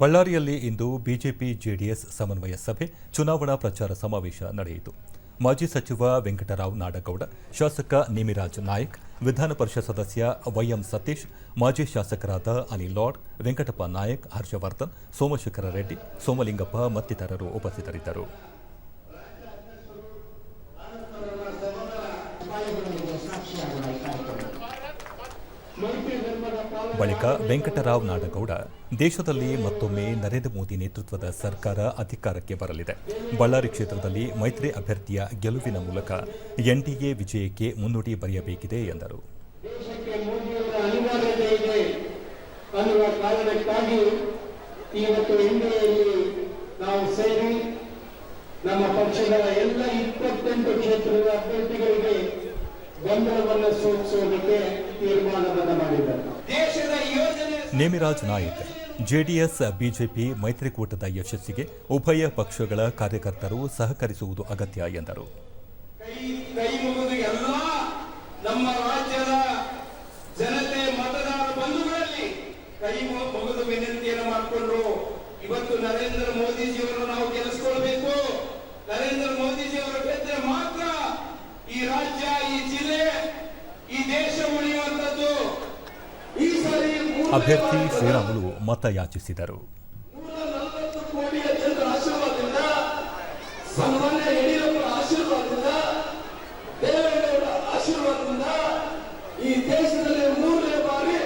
ಬಳ್ಳಾರಿಯಲ್ಲಿ ಇಂದು BJP JDS ಸಮನ್ವಯ ಸಭೆ, ಚುನಾವಣಾ ಪ್ರಚಾರ ಸಮಾವೇಶ ನಡೆಯಿತು. ಮಾಜಿ ಸಚಿವ ವೆಂಕಟರಾವ್ ನಾಡಗೌಡ, ಶಾಸಕ ನಿಮಿರಾಜ್ ನಾಯಕ್, ವಿಧಾನ ಪರಿಷತ್ ಸದಸ್ಯ ವೈಎಂ ಸತೀಶ್, ಮಾಜಿ ಶಾಸಕರಾದ ಅನಿಲ್ ಲಾಡ್, ವೆಂಕಟಪ್ಪ ನಾಯಕ್, ಹರ್ಷವರ್ಧನ್, ಸೋಮಶೇಖರ ರೆಡ್ಡಿ, ಸೋಮಲಿಂಗಪ್ಪ ಮತ್ತಿತರರು ಉಪಸ್ಥಿತರಿದ್ದರು. ಬಳಿಕ ವೆಂಕಟರಾವ್ ನಾಡಗೌಡ, ದೇಶದಲ್ಲಿ ಮತ್ತೊಮ್ಮೆ ನರೇಂದ್ರ ಮೋದಿ ನೇತೃತ್ವದ ಸರ್ಕಾರ ಅಧಿಕಾರಕ್ಕೆ ಬರಲಿದೆ. ಬಳ್ಳಾರಿ ಕ್ಷೇತ್ರದಲ್ಲಿ ಮೈತ್ರಿ ಅಭ್ಯರ್ಥಿಯ ಗೆಲುವಿನ ಮೂಲಕ ಎನ್ಡಿಎ ವಿಜಯಕ್ಕೆ ಮುನ್ನುಡಿ ಬರೆಯಬೇಕಿದೆ ಎಂದರು. ನಮ್ಮ ಪಕ್ಷದ ಎಲ್ಲ ಇಪ್ಪತ್ತೆಂಟು ಕ್ಷೇತ್ರದ ಅಭ್ಯರ್ಥಿಗಳಿಗೆ ಗೊಂದಲವನ್ನು ಸೂಚಿಸುವುದಕ್ಕೆ ಯೋಜನೆ ನೇಮಿರಾಜ್ ನಾಯಕ್ ಜೆಡಿಎಸ್ ಬಿಜೆಪಿ ಮೈತ್ರಿಕೂಟದ ಯಶಸ್ಸಿಗೆ ಉಭಯ ಪಕ್ಷಗಳ ಕಾರ್ಯಕರ್ತರು ಸಹಕರಿಸುವುದು ಅಗತ್ಯ ಎಂದರು. ಕೈ ಕೈ ಎಲ್ಲ ನಮ್ಮ ರಾಜ್ಯದ ಜನತೆ ಮತದಾರ ಬಂಧುಗಳಲ್ಲಿ ಕೈ ಮು- ಮುಗಿದು ವಿನಂತಿಯನ್ನು ಮಾಡಿಕೊಂಡು ಇವತ್ತು ನರೇಂದ್ರ ಮೋದಿಜಿಯವರನ್ನು ನಾವು ಗೆಲ್ಲಿಸಿಕೊಳ್ಬೇಕು. ನರೇಂದ್ರ ಮೋದಿಜಿಯವರು ಗೆದ್ದರೆ ಮಾತ್ರ ಈ ರಾಜ್ಯ ಅಭ್ಯರ್ಥಿ ಶ್ರೀರಾಮುಲು ಮತಯಾಚಿಸಿದರು. ಈ ದೇಶದಲ್ಲಿ ಮೂರನೇ ಬಾರಿ